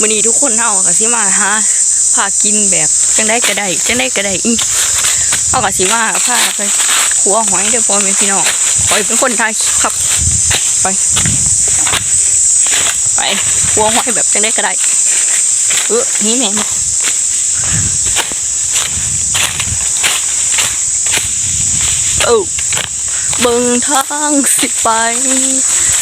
มื้อนี้ทุกคนเฮาก็สิมาหาพากินแบบจังได๋ก็ได้จังได๋ก็ได้อีเฮาก็สิมาพาไปขัวหอยเด้อพ่อแม่พี่น้องขอยเป็นคนถ่ายครับไปไปขัวหอยแบบจังได๋ก็ได้เออนี่แม่เอ้าเบิ่งทางสิไป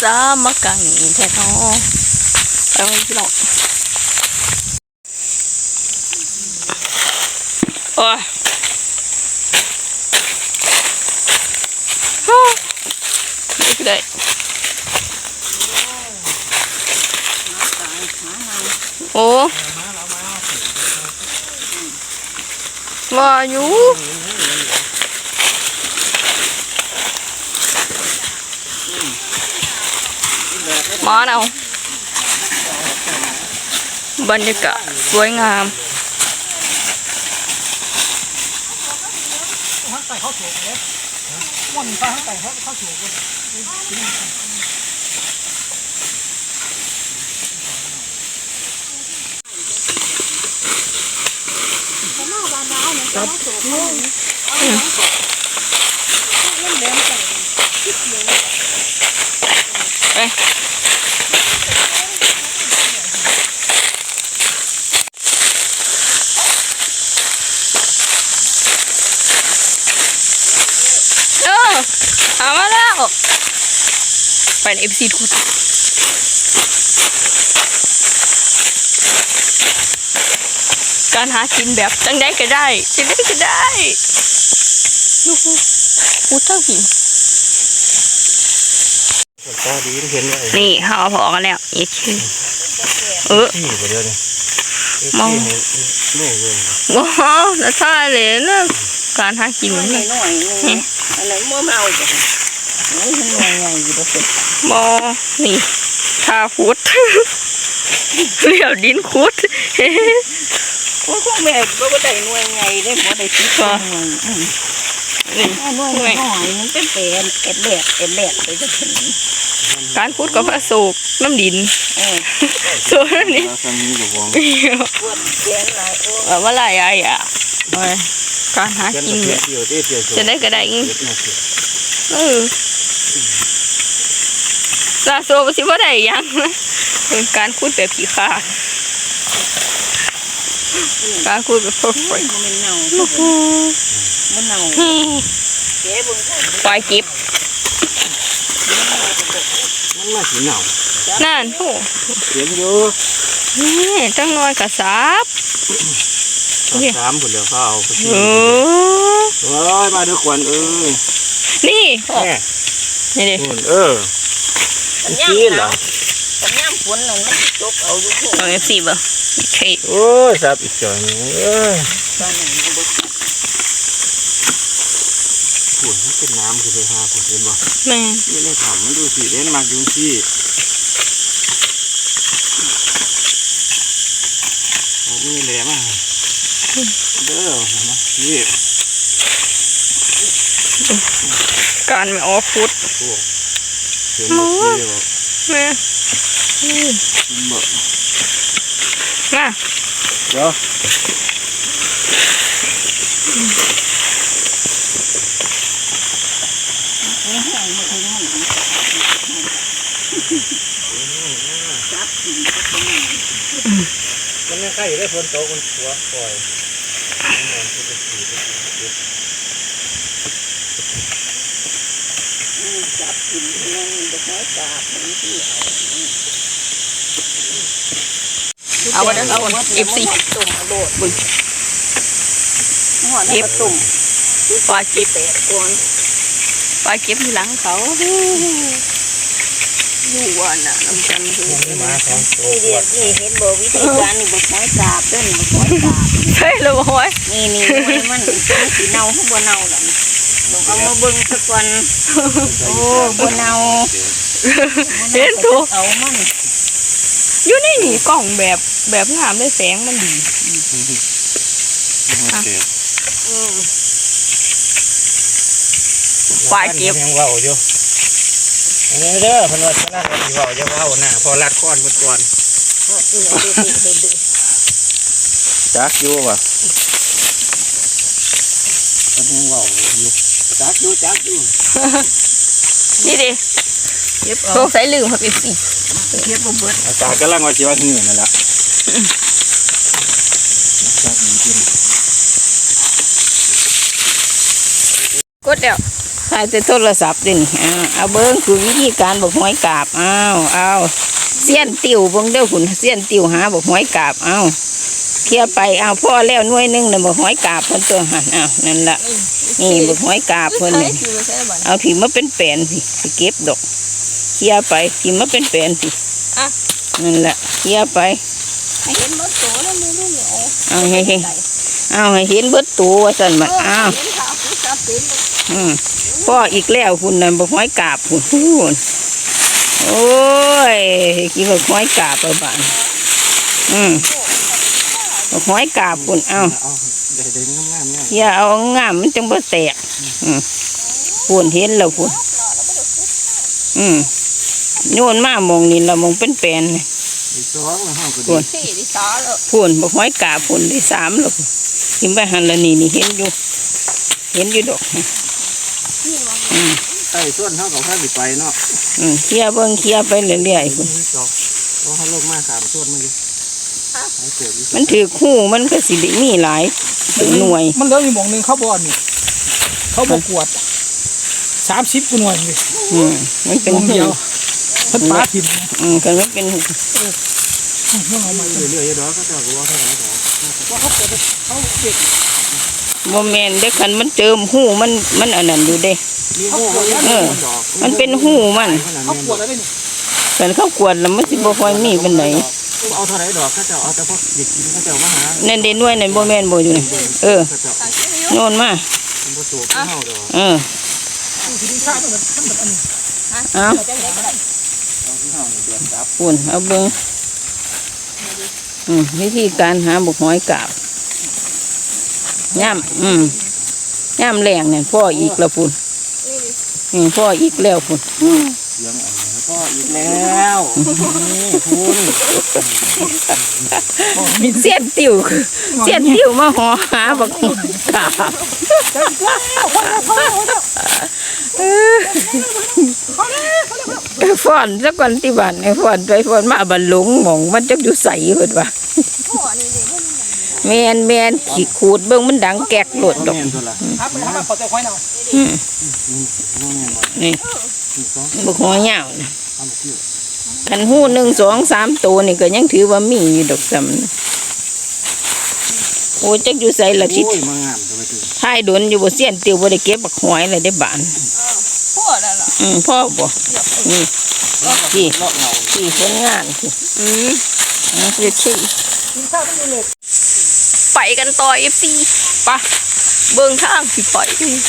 สามกังแท้ทอไปไว้พี่น้อง โอ้ยฮ่านี่ก็ได้โอ้ว่าอยู่มาเอาบรรยากาศสวยงามทั้งไก่ข้าวโฉกเลยวันปลาทั้งไก่ข้าวข้าวโฉกเลยไปเออเอามาแล้ว ไปเอฟซีทุกคนการหากินแบบจังได้ก็ได้จังได้ก็ได้ดูพูดเท่าหินตาดีเห็นว่านี่เขาเอาพอกันแล้วอีกทีเออที่ไปเดียวนี่มองนี่เลยว้าวแล้วท่าเลยนะการหากินหน่อยนี่หน่อยนึงอันไหนมั่วเมาจ้ะ นี่มันหน่อยใหญ่อยู่ด้วยบอนี่ทาฟุดเรียวดินคุดโอ้ยพวกแม่ก็ได้หน่วยใหญ่ได้หมดได้ที่ตัวหน่วยนี่หน่วยหน่อยมันเป็นเป็นเอ็ดแหลกเอ็ดแหลกไปจะถึงการคุดกับพระโศกน้ำดินเออส่วนอันนี้แล้วก็มีกับวงปวดเสียนหลายโอ้แบบว่าอะไรอะอะโอ้ยการหาเป็นกินเที่แบบยวเที่ยวเที่ยวจะได้ก็ได้อีก เออลาโซบสิว่าได้หยังนะเป็นการคุดแบบผีขาดการคุดแบบ perfect มันเน่ามันเน่าเจ๊บุญปล่อยกิบมันมาสีหนาวนั่นโอ้เห็นอยู่นี่จังน้อยกระซับสามคนเดียวเขาเอาไปเอ อโอ้ยมาด้วยควันเออนี่โอ้แม่นี่ดินู่นเออสัญนี่ญากินเหรอสัญญาฝนนั่นมันจบเอาอยู่พวกลองเอฟซีเบอร์โอเคโอ้ยสับอีกจอยนึงเอ้ยบ้านไหนมันบุกฝุ่นมันเป็นน้ำคือไปหาฝุ่นเห็นบ่แม่นี่ในถังมันดูสิเล่นมากอยู่ที่โอ้มีแหลมอะเด้อเห็นไหมนี่ การไม่ออกฟุตพวกเห็นบ่ที่บอกแม่นี่มันบอกมาเดี๋ยวไม่ให้มาถึงห้องจับถึงก็เป็นมันไม่ใกล้ได้ฝนตกมันหัวปล่อยมันนอนที่ จะขี่ไปขี่ไปจับถึงนั่งดอกไม้กาบมันที่เอาเอาวันนั้นเอาวันเอฟซีตุ่มโดดบึ้งหัวนี่ตุ่มปล่อยกิบแปดคนปล่อยกิบที่หลังเขาอยู่ว่าน่ะน้ำจันทร์ดูมาสองตัวนี่เรียกนี่เห็นบ่วิธีการนี่ดอกไม้กาบเด้นดอกไม้กาบใช่เลยโอ้ยนี่นี่มันมันสีเน่าข้างบนเน่าหรอต้อง เอามาเบิ่งสักวันโอ้บนเน่าเห็นถูกเอามันอยู่ในนี่กล่องแบบแบบงามได้แสงมันดีอืมปลายเก็บยังว่าวอยู่อันนี้เด้อเพนว่าฉะนั้นว่าสิว่าวจะว่าวหน้าพอรัดก้อนก่อนจักอยู่ว่ะมันยังเว่าอยู่ จักอยู่จักอยู่นี่ดิเก็บเอาสงสัยลืมครับพี่สิเก็บบ่เบิดอากาศกำลังว่าชีวะหื้อนั่นแหละจักจริงกดแล้วถ่ายแต่โทรศัพท์ดิอ่าเอาเบิ้งคือวิธีการบอกหอยกาบอ้าวเอาเสี้ยนติวเบิ่งเด้อคุณเสี้ยนติวหาบอกหอยกาบเอาเทียบไปเอาพ่อแล้วหน่วยหนึงน่ะบอกหอยกาบเพิ่นตัวหันอ้าวนั่นละ นี่บอกหอยกาบเพิ่นนี่คือใช่บ่เอาผีมาเป็นแปลนสิสิเก็บดอกเคลียร์ไปผีมาเป็นแปลนสิอะนั่นแหละเคลียร์ไปให้เห็นบ่โตแล้วมือลูกเหนียวเอาให้เห็นเอาให้เห็นเบิดตัวว่าสั่นบัดอ้าวเห็นขาผู้จับเป็นอืมพ่ออีกแล้วคุณนั่นบอกห้อยกาบคุณพูนโอ้ยกี่บอกห้อยกาบไปบ้านอืมบอกห้อยกาบคุณเอาๆเอา ได้ได้งามๆเนี่ยอย่าเอางามมันจังบ่แตกอืมพูนเห็นแล้วพูนอืมโยนมามองนี่ละมองเป็นแปลนนี่อีกสองแล้วห้องก็พูดีนสี่ดิสาแล้วพูนบอกห้อยกาบพูนได้สามแล้วพูนกินไปหันละนี่นี่เห็นอยู่ เห็นอยู่ดอกใต้ส่วนเท่ากับพระบิไปเนาะอืมเคลียร์เบิ่งเคลียร์ไปเรื่อยๆคุพุ่ณนจอกว่าเขาลงมาสามส่วนมาอยู่หายเกิดอีกมันถือคู่มันก็สิได้มีหลาย หน่วย มันเหลืออยู่หมองหนึ่งเขาบอลนี่เขาบกวดสามสิบกว่าหน่วยเลยอืมมันเป็นหมองหูเดียวเพิ่นปลาถิ่นอืมก็มันเป็นหูเรื่องเอามาเรื่อยๆเด้อเขาเจะว่าเท่าไหร่ดอกว่าเขาเปิดเขาเก็บบ่แม่นเด้คันมันเจิมหูมันมันอันนั้นอยู่เด้มีโม่มันเออดอกมันเป็นหูมัน เขาปวดอะไรนี่คันเขากวดแล้วมันสิบ่ค่อยมีปานใดเอาเท่าไหร่ดอกเขาเจะเอาแต่พวกเด็กกินเขาเจะมาหานั่นเด้หน่วยนั่นบ่แม่นบ่อยู่นี่เออเขาเจะโน่นมาเป็นประตูเข้าดอกเออที่ดินข้าวมันมันแบบอันนี้เอาเอาที่เข้าเนี่ยเดือดจับปุ่นเอาเบิ่งอืมวิธีการหาบุกหอยกาบย่ำอืมย่ำแรงเนี่ยพ่ออีกแล้วปุ่นอืมพ่ออีกแล้วปุ่นเลี้ยง อันนี้ก็อีกแล้วนี่คุณมีเสี้ยนติวเสี้ยนติวมาหอหาบักหอยกาบเออฟ้อนสักวันที่บ้านไอ้ฟ้อนไปฟ้อนมาบันหลงหมองมันจักอยู่ใสเพิ่นว่าพ่อนี่ดิแมนแมนขี้ขูดเบิ่งมันดังแกกโลดดอกแม่นตัวละครับมันทำให้ขอแต่ควายเนาอืมนี่แม่นหมดนี่นี่สองบักหัวยาวนะทำคิ้ว กันหูหนึ่งสองสามตัวนี่ก็ยังถือว่ามีอยู่ดอกซ้ำนะโอ้จักอยู่ใส่ละทิศโอ้ยมางามจะไปถึงท้ายโดนอยู่บ่เสียนติวบ่ได้เก็บบักหอยเลยได้บานพ่อแล้วล่ะอืมพ่อบ่นี่ที่เลาะเงาที่ผลงานที่อืมอืมคือที่กินข้าวไม่อยู่เลยไปกันต่อ FC ปะเบิ่งทางสิไป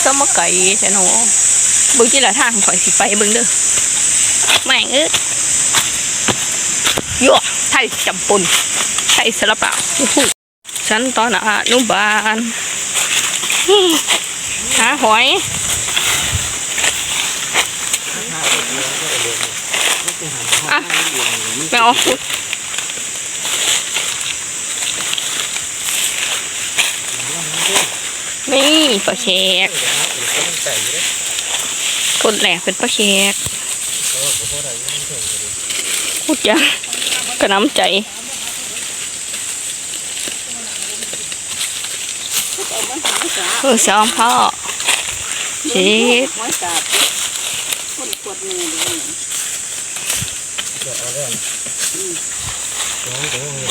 สมไก่แท้หนอเบิ่งจิละทางข่อยสิไปเบิ่งเด้อ แม่งเอ้ยยั่วไทยจำปนไทยสลับเปล่าฉันตอนอนุบาลหาหอยอะไม่เอานี่ปลาแขกคนแหลกเป็นปลาแขก พูดยังกระน้ำใจเออสองพ่อเช็ดหอยกาบคนกดมือดูนี่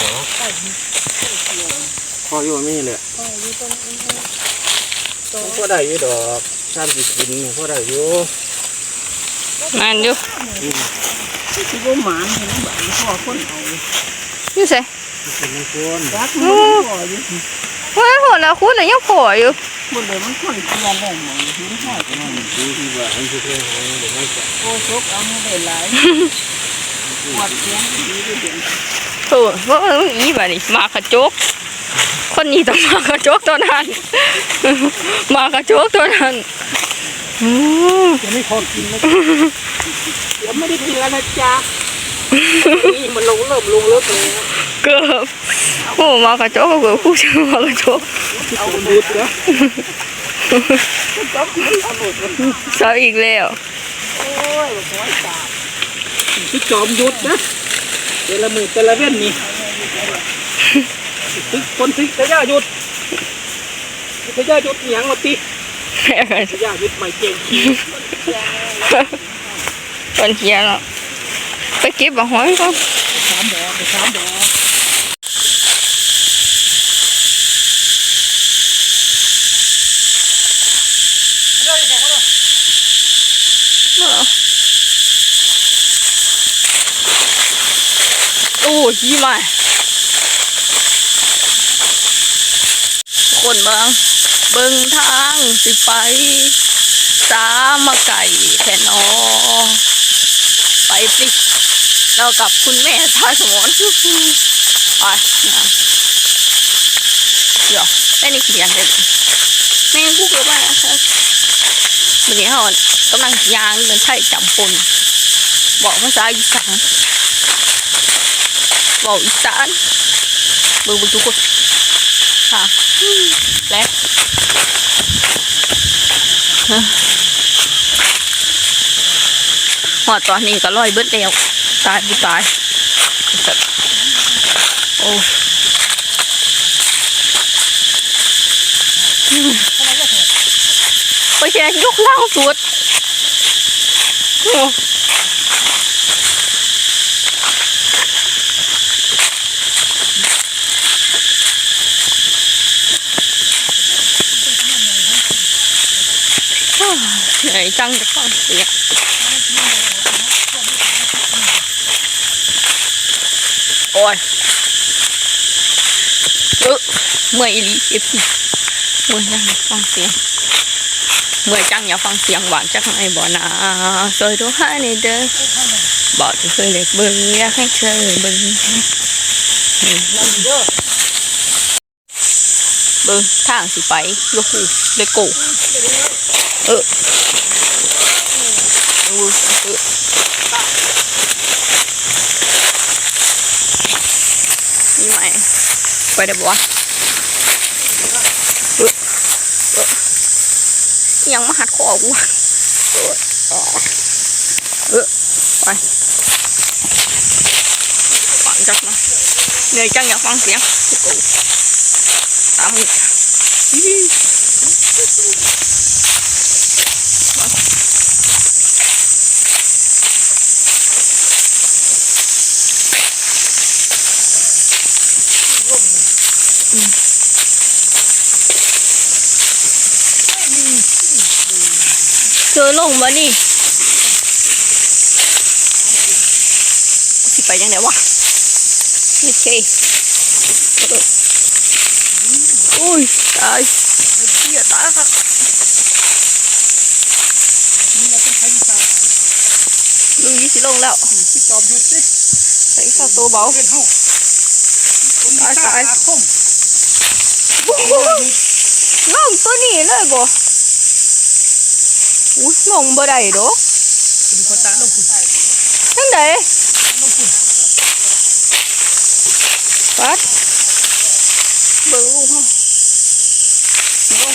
พออยู่นี่แหละพอได้อยู่ดอกชามสิกินพอได้อยู่ นั่นอยู่สิบ่หมาเห็นแบ่พ่อคนเอาอยู่ใส่กินไม่ควรรักมันพ่ออยู่ว้าวหัวแล้วคุณน่ะยังพ่ออยู่บ่เลยมันคนเกลือแล้วหมองเห็นพ่อนั่นคือที่ว่าอันคือเรื่องของเดี๋ยวไม่จับโอ้ซกเอาไม่ได้หลายปวดเสียงดีด้วยเดี๋ยวโถ่ว่ามันอีแบบนี้มากระจกคนนี้ต้องมากระจกตัวนั้น มากระจกตัวนั้น ยังไม่พอกินนะเดี๋ยวไม่ได้กินแล้วนะจ๊ะนี่มันลงเริ่มลงเลิกเลยนะเกือบโอ้มากระโจกเกือบผู้ชายมากระโจกเอาดูดนะเสาอีกแล้วที่จอมยุดนะแต่ละมือแต่ละเว้นนี่ตึกคนตึกแต่ย่าหยุดแต่ย่าหยุดหยังมาติแต่ ย่าหยุดไม่เก่งคนเขียนอะไปเก็บมาหอยก่อนสามดอกไปสามดอกโอ้ยี่มาคนเบิง เบิงทางสิไปสามาไก่แทนอไปสิเรากับคุณแม่ทาสมอนชูฟูไปนะเดี๋ยวได้นี่เขียนเลยแม่งกูเกิดมาครับวันนี้เขากำลังยางเดินไทยจำปนบอกภาษาอีสานบอกอีสานเบิ่งเบิ่งทุกคน ค่ะอืมและฮะหอดตอนนี้ก็ลอยเบิดแล้วตายบุตายโอ้ไปแค่ยกล่างสุดโอ้ เหนื่อยจังจะฟังเสียงโอ้ยเออเมื่อยอีลีเอฟซีเมื่อยจังฟังเสียงเมื่อยจังอย่าฟังเสียงหวานจากไหนบ่นาซอยตัวให้ในเด้อบอกที่เคยเล็กเบิ่งอยากให้เธอเบิ่งเด้อเบิ่งทางสิไปโยคูเลโกเออ เออเออนี่ไหมไปได้บ่วะเออเออยังมาหัดคอกูเออไปฟังจักนะเหนื่อยจังอยากฟังเสียงเลโกตามอีก เจอลงมานี่สิไปยังไงวะโอเคเอออุ้ยตายเสียตายครับ ลุงยี่สิลงแล้วที่จอมยุดดิใส่ข้าวตัวเบาเว้นเฮาตายตายอาคมลงตัวนี้เลยบ่อุ้ยลงบ่ได้ดอกดูคนตาลงคุณทั้งใดปัดเบิ่งลูกเฮาลง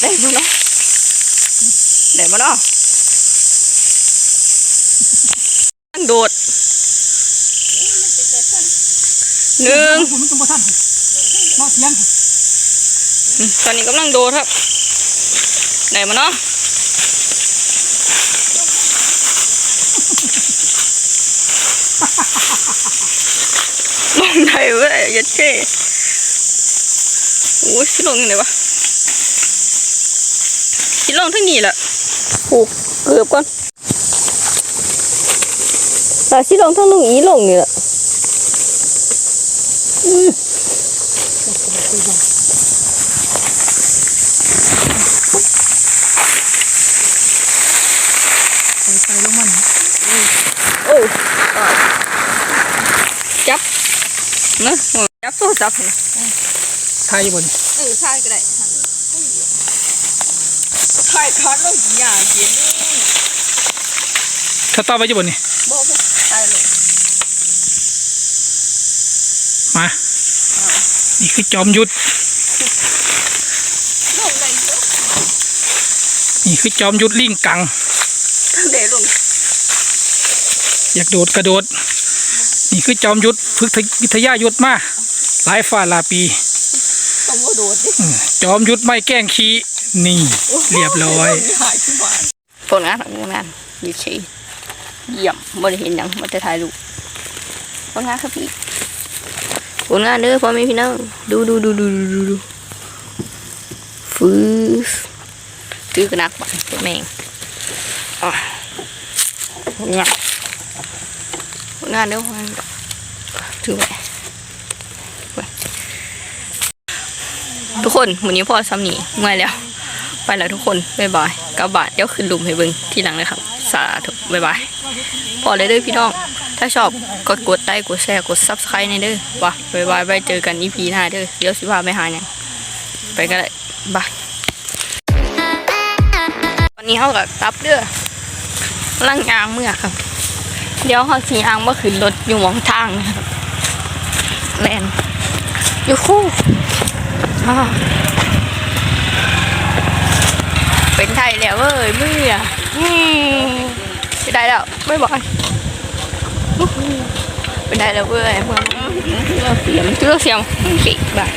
ได้บ่เนาะได้บ่เนาะมัน โดดหนึ่งคุณมันต้องมาท่านมาเทียงอืมตอนนี้กำลังโดดครับ ไหนมาเนาะลงได้เว้ยยัดเช่โอ้ยสิลงยังไงวะสิลงทั้งนี้แหละผูกเกือบก่อน แต่สิลงทั้งลุงอีลงนี่แหละใส่ใส่ลงมันโอ้ยตายจับนะจับโทรศัพท์ให้นะไทยบนเออใช่ก็ได้ใช่คันลงกี่อย่างเขียนถ้าต่อไปจะบนนี่บอกใช่เลย มา นี่คือจอมยุทธนี่คือจอมยุทธลิงกังเดลงอยากโดดกระโดด นี่คือจอมยุทธฝึกวิทยายุทธมาหลายฝ่าหลายปีต้องโดดดิอืมจอมยุทธไม่แกล้งขี้นี่ เรียบร้อยผลงานของงานอยู่เฉยเยี่ยมบ่ได้เห็นหยังมันจะถ่ายรูปผลงานครับพี่ ผลงานเด้อพ่อแม่พี่น้องดูดูดูดูดูดูฟื้นถือกระนักบังตัวแมงอะผลงานผลงานเด้อพ่อแม่ถือไว้ทุกคนวันนี้พ่อซ้ำหนีเมื่อยแล้ว ไปแล้วทุกคนบ๊ายบายกลับบาทเดี๋ยวขึ้นหลุมให้เบิ่งทีหลังเลยครับ สาธุบ๊ายบายพอเลยด้อพี่น้อง ถ้าชอบกดกดไลค์กดแชร์กดซับสไครต์ในเด้อว่ะบ๊ายบายไปเจอกันอีพีหน้าเด้อเดี๋ยวสิพาไปหาหยังไปกันเลยบายวันนี้เขากับตับเด้อล่างยางเมื่อครับ เดี๋ยวเขาสียางมาขึ้นรถอยู่หมองทางนะครับแลนอยู่คู่อ้าวเป็นไทยแล้วเว้ยเมื่ออืมเป็นไทยแล้วไม่บอก เป็นไทยแล้วเว้ยเมื่อเสียงเชื่อเสียงเก่งแบบ